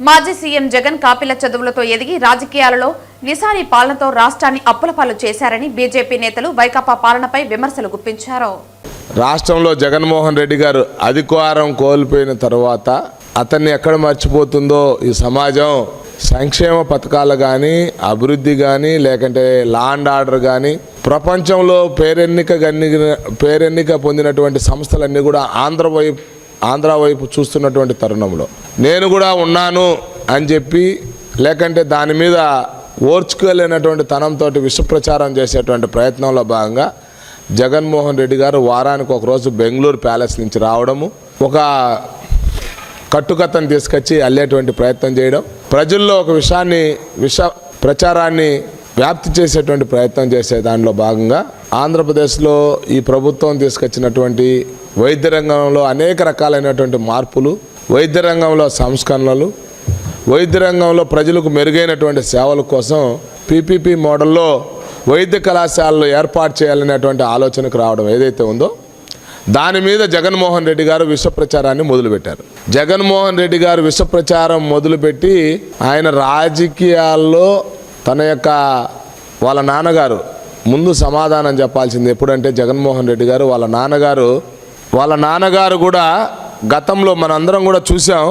మాజీ సీఎం జగన్ కాపిల చదువులతో ఎదిగి రాజకీయాలలో నిసారి పాలనతో రాష్ట్రాన్ని అప్పులపాలు చేశారని బీజేపీ నేతలు వైకాపా పాలనపై విమర్శలు గుప్పించారు. రాష్ట్రంలో జగన్మోహన్ రెడ్డి గారు అధికారం కోల్పోయిన తర్వాత అతన్ని ఎక్కడ మర్చిపోతుందో ఈ సమాజం సంక్షేమ పథకాలు కానీ అభివృద్ధి కానీ లేకంటే లాండ్ ఆర్డర్ కానీ ప్రపంచంలో పేరెన్నిక గన్ని పేరెన్నిక పొందినటువంటి సంస్థలన్నీ కూడా ఆంధ్ర వైపు ఆంధ్ర వైపు చూస్తున్నటువంటి తరుణంలో. నేను కూడా ఉన్నాను అని చెప్పి లేకంటే దాని మీద ఓర్చుకోలేనటువంటి తనంతో విషప్రచారం చేసేటువంటి ప్రయత్నంలో భాగంగా జగన్మోహన్ రెడ్డి గారు వారానికి ఒకరోజు బెంగళూరు ప్యాలెస్ నుంచి రావడము ఒక కట్టుకథను తీసుకొచ్చి అల్లేటువంటి ప్రయత్నం చేయడం ప్రజల్లో ఒక విషయాన్ని విష ప్రచారాన్ని వ్యాప్తి చేసేటువంటి ప్రయత్నం చేసే దానిలో భాగంగా ఆంధ్రప్రదేశ్లో ఈ ప్రభుత్వం తీసుకొచ్చినటువంటి వైద్య రంగంలో అనేక రకాలైనటువంటి మార్పులు వైద్య రంగంలో సంస్కరణలు వైద్య రంగంలో ప్రజలకు మెరుగైనటువంటి సేవల కోసం పీపీపీ మోడల్లో వైద్య కళాశాలలు ఏర్పాటు చేయాలనేటువంటి ఆలోచనకు రావడం ఏదైతే ఉందో దాని మీద జగన్మోహన్ రెడ్డి గారు విశ్వప్రచారాన్ని మొదలుపెట్టారు. జగన్మోహన్ రెడ్డి గారు విశ్వప్రచారం మొదలుపెట్టి ఆయన రాజకీయాల్లో తన యొక్క వాళ్ళ నాన్నగారు ముందు సమాధానం చెప్పాల్సింది ఎప్పుడంటే జగన్మోహన్ రెడ్డి గారు వాళ్ళ నాన్నగారు. వాళ్ళ నాన్నగారు కూడా గతంలో మనందరం కూడా చూసాం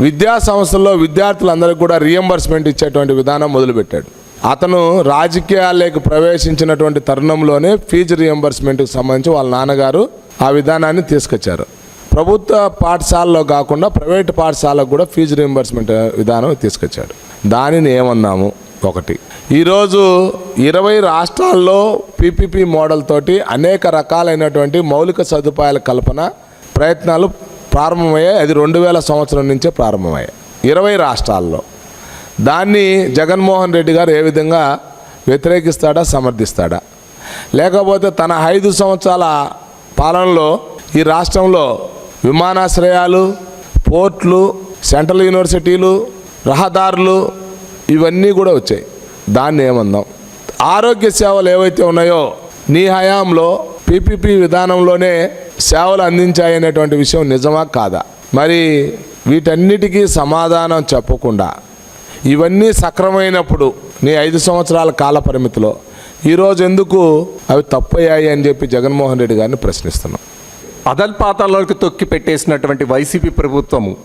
విద్యా సంస్థల్లో విద్యార్థులందరికీ కూడా రియంబర్స్మెంట్ ఇచ్చేటువంటి విధానం మొదలుపెట్టాడు. అతను రాజకీయాల్లోకి ప్రవేశించినటువంటి తరుణంలోనే ఫీజు రియంబర్స్మెంట్కి సంబంధించి వాళ్ళ నాన్నగారు ఆ విధానాన్ని తీసుకొచ్చారు. ప్రభుత్వ పాఠశాలలో కాకుండా ప్రైవేట్ పాఠశాలకు కూడా ఫీజు రియంబర్స్మెంట్ విధానం తీసుకొచ్చాడు. దానిని ఏమన్నాము? ఒకటి. ఈరోజు ఇరవై రాష్ట్రాల్లో పీపీపీ మోడల్ తోటి అనేక రకాలైనటువంటి మౌలిక సదుపాయాల కల్పన ప్రయత్నాలు ప్రారంభమయ్యాయి. అది రెండు వేల సంవత్సరం నుంచే ప్రారంభమయ్యాయి. ఇరవై రాష్ట్రాల్లో. దాన్ని జగన్మోహన్ రెడ్డి గారు ఏ విధంగా వ్యతిరేకిస్తాడా సమర్థిస్తాడా? లేకపోతే తన ఐదు సంవత్సరాల పాలనలో ఈ రాష్ట్రంలో విమానాశ్రయాలు పోర్ట్లు సెంట్రల్ యూనివర్సిటీలు రహదారులు ఇవన్నీ కూడా వచ్చాయి. దాన్ని ఏమందాం? ఆరోగ్య సేవలు ఏవైతే ఉన్నాయో నీ హయాంలో పీపీపీ విధానంలోనే సేవలు అందించాయనేటువంటి విషయం నిజమా కాదా? మరి వీటన్నిటికీ సమాధానం చెప్పకుండా ఇవన్నీ సక్రమైనప్పుడు నీ ఐదు సంవత్సరాల కాల పరిమితిలో ఈరోజు ఎందుకు అవి తప్పయ్యాయి అని చెప్పి జగన్మోహన్ రెడ్డి గారిని ప్రశ్నిస్తున్నాం. అదల్పాతాల్లోకి తొక్కి పెట్టేసినటువంటి వైసీపీ ప్రభుత్వము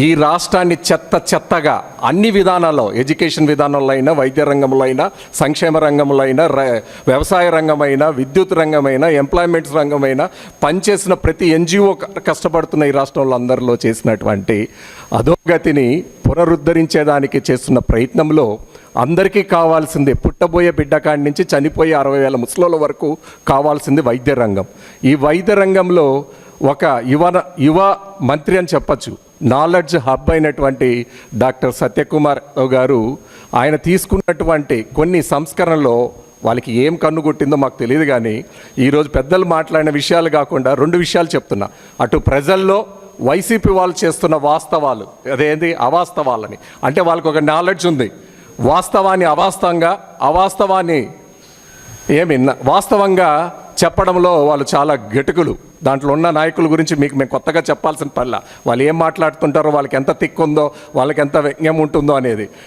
ఈ రాష్ట్రాన్ని చెత్త చెత్తగా అన్ని విధానాల్లో ఎడ్యుకేషన్ విధానంలో అయినా వైద్య రంగంలో అయినా సంక్షేమ రంగంలో అయినా వ్యవసాయ రంగమైనా విద్యుత్ రంగమైనా ఎంప్లాయ్మెంట్ రంగమైనా పనిచేసిన ప్రతి ఎన్జిఓ కష్టపడుతున్న ఈ రాష్ట్రంలో అందరిలో చేసినటువంటి అధోగతిని పునరుద్ధరించేదానికి చేస్తున్న ప్రయత్నంలో అందరికీ కావాల్సింది పుట్టబోయే బిడ్డ కాడి నుంచి చనిపోయే అరవై వేల ముసలోల వరకు కావాల్సింది వైద్య రంగం. ఈ వైద్య రంగంలో ఒక యువ యువ మంత్రి అని చెప్పచ్చు. నాలెడ్జ్ హబ్ అయినటువంటి డాక్టర్ సత్యకుమార్ గారు ఆయన తీసుకున్నటువంటి కొన్ని సంస్కరణలో వాళ్ళకి ఏం కన్నుగొట్టిందో మాకు తెలియదు కానీ ఈరోజు పెద్దలు మాట్లాడిన విషయాలు కాకుండా రెండు విషయాలు చెప్తున్నా. అటు ప్రజల్లో వైసీపీ వాళ్ళు చేస్తున్న వాస్తవాలు అదేంటి అవాస్తవాలని. అంటే వాళ్ళకి ఒక నాలెడ్జ్ ఉంది. వాస్తవాన్ని అవాస్తవంగా అవాస్తవాన్ని ఏమి వాస్తవంగా చెప్పడంలో వాళ్ళు చాలా గెటుకులు దాంట్లో ఉన్న నాయకుల గురించి మీకు మేము కొత్తగా చెప్పాల్సిన పనిలా. వాళ్ళు ఏం మాట్లాడుతుంటారో వాళ్ళకి ఎంత తిక్కుందో వాళ్ళకి ఎంత వ్యంగ్యం ఉంటుందో అనేది.